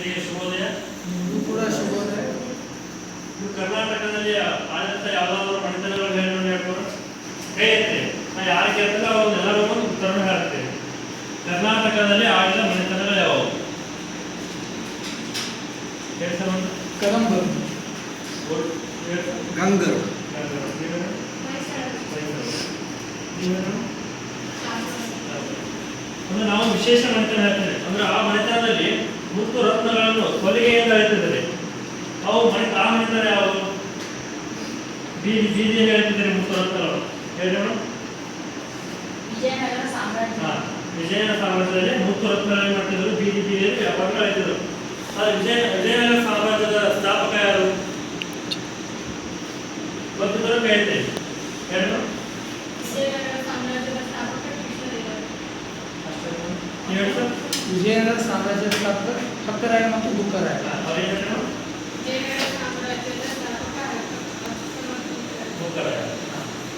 ವ್ಯಕ್ತಿಗೆ ಶುಭೋದಯ. ನಿಮಗೂ ಕೂಡ ಶುಭೋದಯ. ನೀವು ಕರ್ನಾಟಕದಲ್ಲಿ ಆದಂತ ಯಾವ್ದಾದ್ರು ಮನೆತನಗಳು ಹೇಳಿ ನೋಡಿ ಹೇಳ್ಬೋದು? ಹೇಳುತ್ತೆ ನಾ ಯಾರು ಕೇಳ್ತಾರೆ ಅವ್ರು ಎಲ್ಲರೂ ಒಂದು ಉತ್ತರ ಹೇಳ್ತೇವೆ ಕರ್ನಾಟಕದಲ್ಲಿ ಆಡಿದ ಮನೆತನಗಳು ಯಾವುವು ಹೇಳ್ತಾರೆ ಒಂದು ಕದಂಬರು? ಗಂಗರು? ಅಂದ್ರೆ ನಾವು ವಿಶೇಷ ಮನೆತನ ಹೇಳ್ತೇವೆ. ಅಂದ್ರೆ ಆ ಮನೆತನದಲ್ಲಿ ಮುತ್ತು ರತ್ನಗಳನ್ನು ಕೊಲಿಗೆಯಿಂದ ಹೇಳ್ತಿದ್ದಾರೆ ಅವು ಮನೆ ಆ ಅವರು ಬೀದಿ ಬೀದಿಯಲ್ಲಿ ಹೇಳ್ತಿದ್ದಾರೆ ಮುತ್ತು ರತ್ನಗಳು. ಹೇಳಿ ಮೇಡಮ್? ವಿಜಯನಗರ ಸಾಮ್ರಾಜ್ಯ. ವಿಜಯನಗರ ಸಾಮ್ರಾಜ್ಯದಲ್ಲಿ ಮುತ್ತು ರತ್ನಗಳನ್ನು ಮಾಡ್ತಿದ್ರು ಬೀದಿ ಬೀದಿಯಲ್ಲಿ ವ್ಯಾಪಾರಗಳು ಎತ್ತಿದ್ರು ಆ ವಿಜಯ ವಿಜಯನಗರ ಸಾಮ್ರಾಜ್ಯದ ಸ್ಥಾಪಕ ಯಾರು? ಗೊತ್ತಿದ್ದರೂ ಹೇಳ್ತೇನೆ. ಹೇಳಿ ಮೇಡಮ್? ವಿಜಯನಗರ ಸಾಮ್ರಾಜ್ಯದ ಸ್ಥಾಪಕ ಕೃಷ್ಣದೇವರು ಅಷ್ಟೇ ಮೇಡಮ್? ನೀವು ಹೇಳಿ ಸರ್? ವಿಜಯನಗರ ಸಾಮ್ರಾಜ್ಯದ ಸ್ಥಾಪಕ ಹಕ್ಕರಾಯ ಮತ್ತು ಬುಕ್ಕರಾಯ ಹಾ, ಅವ್ರು ಏನ್ ಹೇಳ್ತಾರೆ ಮೇಡಮ್? ವಿಜಯನಗರ ಸಾಮ್ರಾಜ್ಯದ ಸ್ಥಾಪಕ ಮುಖರಾಯ.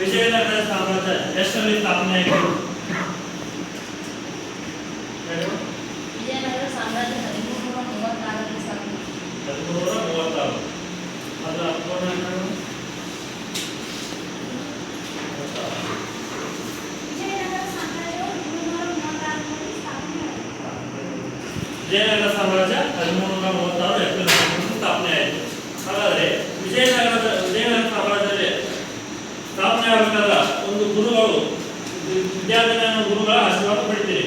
ವಿಜಯನಗರ ಸಾಮ್ರಾಜ್ಯ ಎಷ್ಟರಲ್ಲಿ ಸ್ಥಾಪನೆ ಆಯಿತು ಹೇಳು. ವಿಜಯನಗರ ಸಾಮ್ರಾಜ್ಯ ಹದಿಮೂರು ನೂರ ಮೂವತ್ತಾರರಲ್ಲಿ ಸ್ಥಾಪನೆ ಹದಿಮೂರರ ಮೂವತ್ತಾರು ಅದರ ಅರ್ಥವನ್ನು ಏನು? ಮೂವತ್ತಾರು. ವಿಜಯನಗರ ಸಾಮ್ರಾಜ್ಯವು ಹದಿಮೂರು ನೂರ ಮೂವತ್ತಾರರಲ್ಲಿ ಸ್ಥಾಪನೆ ವಿಜಯನಗರ ಸಾಮ್ರಾಜ್ಯ ಹದಿಮೂರರ ಮೂವತ್ತಾರು ಏಪ್ರಿಲ್ ಸ್ಥಾಪನೆ ಆಯಿತು. ಹಾಗಾದರೆ ವಿಜಯನಗರದ ವಿಜಯನಗರ ಸಾಮ್ರಾಜ್ಯದಲ್ಲಿ ಸ್ಥಾಪನೆ ಆಗಬೇಕಾದ ಒಂದು ಗುರುಗಳು ವಿದ್ಯಾರ್ಥಿಗಳ ಗುರುಗಳ ಆಶೀರ್ವಾದ ಪಡಿತೀರಿ.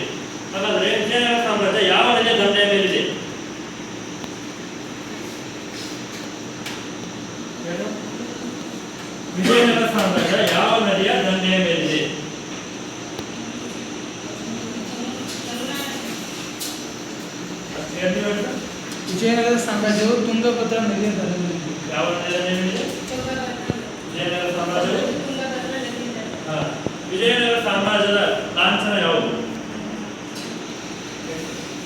ಹಾಗಾದರೆ ವಿಜಯನಗರ ಸಾಮ್ರಾಜ್ಯ ಯಾವ ನದಿಯ ದಂಡೆಯ ಮೇಲಿದೆ? ವಿಜಯನಗರ ಸಾಮ್ರಾಜ್ಯ ಯಾವ ನದಿಯ ದಂಡೆಯ ಮೇಲಿದೆ? ವಿಜಯನಗರ ಸಾಮ್ರಾಜ್ಯವು ತುಂಗಭದ್ರಾ ನದಿಯ ದಡದಲ್ಲಿ ಯಾವ ವಿಜಯನಗರ. ವಿಜಯನಗರ ಸಾಮ್ರಾಜ್ಯದ ಲಾಂಛನ ಯಾವುದು?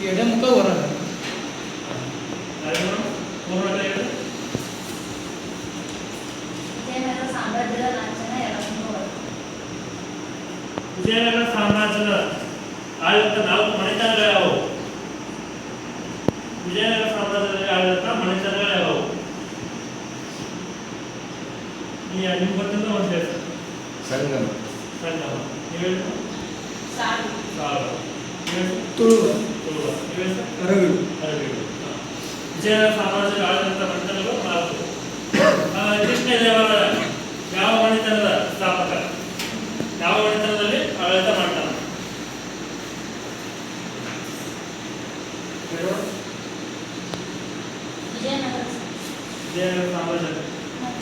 ಎಡಮುಖ ಹೊರಗ. ವಿಜಯನಗರ ಸಾಮ್ರಾಜ್ಯದ ಆಡಳಿತ ನಾಲ್ಕು ಮನೆತನಗಳು ಯಾವುವು ವಿಜಯನಗರ ಸಾಮ್ರಾಜ್ಯದಲ್ಲಿ ಆಡಳಿತ ಮನೆತನಗಳು ಯಾವುವು ನೀ ನಿಮ್ಗೆ ಗೊತ್ತಿಲ್ಲ ಒಂದು ಹೇಳಿ ಸಂಗಮ. ಸಂಗಮ. ನೀವು ಸಾರು. ಸಾಲು ಸಾಲ ನೀವು ಹೇಳಿ ತುಳುವ. ತುಳುವ. ನೀವು ಅರವಿಡು ಅರಬಿಗಳು. ವಿಜಯನಗರ ಸಾಮ್ರಾಜ್ಯದ ಆಡಳಿತ ಮನೆತನಗಳು ನಾಲ್ಕು ಕೃಷ್ಣ ದೇವರ ಯಾವ ಮಣಿತನದ ಸ್ಥಾಪಕ? ಯಾವ ಮಣಿತನದಲ್ಲಿ ಆಡಳಿತ ಮಾಡ್ತಾನೆ. ವಿಜಯನಗರ. ವಿಜಯನಗರ ಸಾಮ್ರಾಜ್ಯ.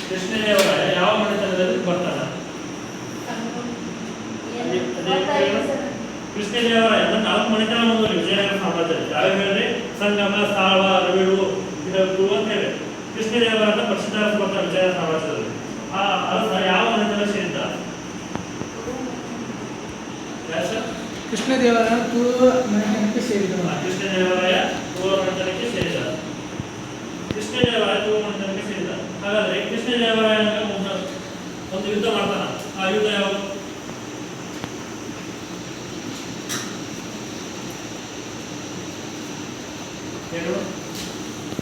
ಕೃಷ್ಣದೇವರಾಯ ಯಾವ ಮನೆತನದಲ್ಲಿ ಬರ್ತಾನೆ ಎಲ್ಲ ನಾಲ್ಕು ಮನೆತನ ಒಂದು ವಿಜಯನಗರ ಸಾಮ್ರಾಜ್ಯದಲ್ಲಿ. ಯಾವ ಹೇಳ್ರಿ ಸಂಗಮ ಸಾಳ್ವ ರವಿಡು ಇದಕ್ಕೂ ಅಂತ ಹೇಳಿ. ಬರ್ತಾರೆ ವಿಜಯನಗರ ಸಾಮ್ರಾಜ್ಯದಲ್ಲಿ. ಆ ಅರಸ ಯಾವ ಮನೆತನ ಸೇರಿದ್ದ ಕೃಷ್ಣದೇವರ ಪೂರ್ವ ಮನೆತನಕ್ಕೆ ಸೇರಿದವ ಆ, ಕೃಷ್ಣದೇವರಾಯ ಪೂರ್ವ ಮನೆತನಕ್ಕೆ ಸೇರಿದ. ಕೃಷ್ಣದೇವರಾಯ ಪೂರ್ವ ಮನೆತನಕ್ಕೆ ಸೇರಿದ. ಹಾಗಾದ್ರೆ ಕೃಷ್ಣದೇವರಾಯ ಆ ಯುದ್ಧ ಯಾವುದು ಏನು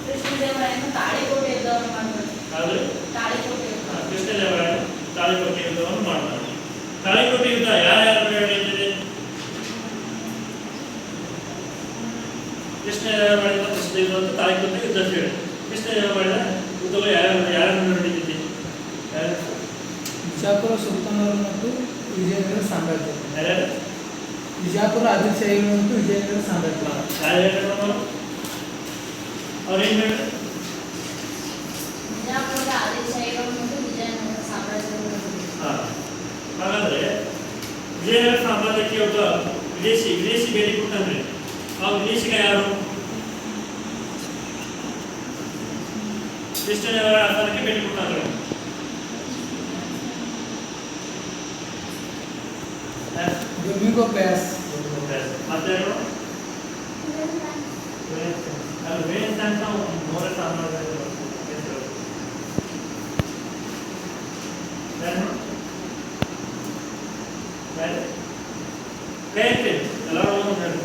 ಕೃಷ್ಣದೇವರಾಯನು ತಾಳಿಕೋಟೆ ಯುದ್ಧವನ್ನು ಮಾಡಿದರು ಆದ್ರೆ ತಾಳಿಕೋಟೆ ಯುದ್ಧ ಆ, ಕೃಷ್ಣದೇವರಾಯ ತಾಳಿಕೋಟೆ ಯುದ್ಧವನ್ನು ಮಾಡ್ತಾನೆ ತಾಳಿಕೋಟೆ ಯುದ್ಧ ಯಾರ್ಯಾರು ನಡೆಯುತ್ತಿದೆ ಕೃಷ್ಣದೇವರಾಯ ಪ್ರಸಿದ್ಧ ಯುದ್ಧ ಅಂತ ತಾಳಿಕೋಟೆ ಯುದ್ಧ ಅಂತ ಹೇಳಿ ಕೃಷ್ಣದೇವರಾಯ ಯುದ್ಧಗಳು ಯಾರ್ಯಾರು ಯಾರ್ಯಾರು ನಡೀತಿದೆ ಯಾರು ಬಿಜಾಪುರ ಸುಲ್ತಾನರು ಮತ್ತು ವಿಜಯನಗರ ಸಾಮ್ರಾಜ್ಯ ಯಾರ್ಯಾರು ಬಿಜಾಪುರ ಆದಿಶಾಹಿಗಳು ಮತ್ತು ವಿಜಯನಗರ ಸಾಮ್ರಾಜ್ಯ ಯಾರ್ಯಾರು ಅವ್ರೇನು ಹೇಳಿ ಬಿಜಾಪುರದ ಆದಿಶಾಹಿಗಳು ಮತ್ತು ವಿಜಯನಗರ ಸಾಮ್ರಾಜ್ಯಗಳು ಹಾ. ಹಾಗಾದ್ರೆ ವಿಜಯನಗರ ಸಾಮ್ರಾಜ್ಯಕ್ಕೆ ಒಬ್ಬ ವಿದೇಶಿ ವಿದೇಶಿ ಭೇಟಿ ಕೊಟ್ಟಂದ್ರೆ ಆ ವಿದೇಶಿಗ ಯಾರು ಕೃಷ್ಣದೇವರ ಆಸ್ಥಾನಕ್ಕೆ ಭೇಟಿ ಕೊಟ್ಟಂದ್ರೆ ಡೊಮಿಂಗೋ ಪ್ಯಾಸ್ ಮತ್ತೆ ಅದು ವೇದ ಅಂತ ಮೂರ ಸಾಮ್ರಾಜ್ಯ ಹೆಸರು. ಯಾರು? ಯಾರು? ಕೈ ಎತ್ತಿ. ಎಲ್ಲರೂ ಒಂದೊಂದು ಹೇಳಿ.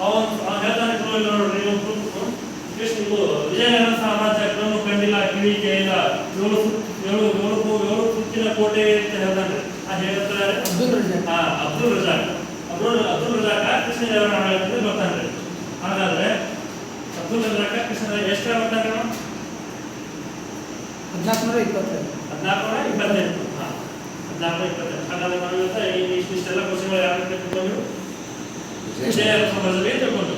ಅವನು ಅವ್ನು ಹೇಳ್ತಾನೆ ಪುರೋಹಿತ ನೋಡ್ರಿ ಇವ್ನು ಪುರು- ಕೃಷ್ಣ ಇದು ವಿಜಯನಗರ ಸಾಮ್ರಾಜ್ಯ ಕಣ್ಣು ಕಂಡಿಲ್ಲ ಕಿವಿ ಕೇಳಿಲ್ಲ ಏಳು ಸುತ್- ಏಳು ಏಳು ಕೋ- ಏಳು ಸುತ್ತಿನ ಕೋಟೆ ಅಂತ ಹೇಳ್ತಾನೆ ಆ ಹೇಳ್ತಾರೆ ಅಬ್ದುಲ್ ರಜಾಕ್. ಹಾ ಅಬ್ದುಲ್ ರಜಾಕ್. ಅಬ್ದುಲ್ ಅಬ್ದುಲ್ ರಜಾಕ ಕೃಷ್ಣ ಹೇಳ್ತಾರೆ ಬರ್ತಾನೆ ಹಾಗಾದ್ರೆ ಅಬ್ದುಲ್ ರಜಾಕ ಕೃಷ್ಣ ಎಷ್ಟು ಬರ್ತಾನೆ? ಹದಿನಾಲ್ಕುನೂರ ಇಪ್ಪತ್ತೈದು ಹದಿನಾಲ್ಕುನೂರ ಇಪ್ಪತ್ತೈದು ಹಾ ಹದಿನಾಲ್ಕುನೂರ ಇಪ್ಪತ್ತೆಂಟು ಹಾಗಾದ್ರೆ ನಾವು ಇವತ್ತು ಈ ಇಷ್ಟಿಷ್ಟೆಲ್ಲ ಕೋಶಗಳು ಯಾವ ರೀತಿ ತಿಳ್ಕೊಂಡು ವಿಜಯ ಸಮಾಜದಲ್ಲಿ ತಿಳ್ಕೊಂಡು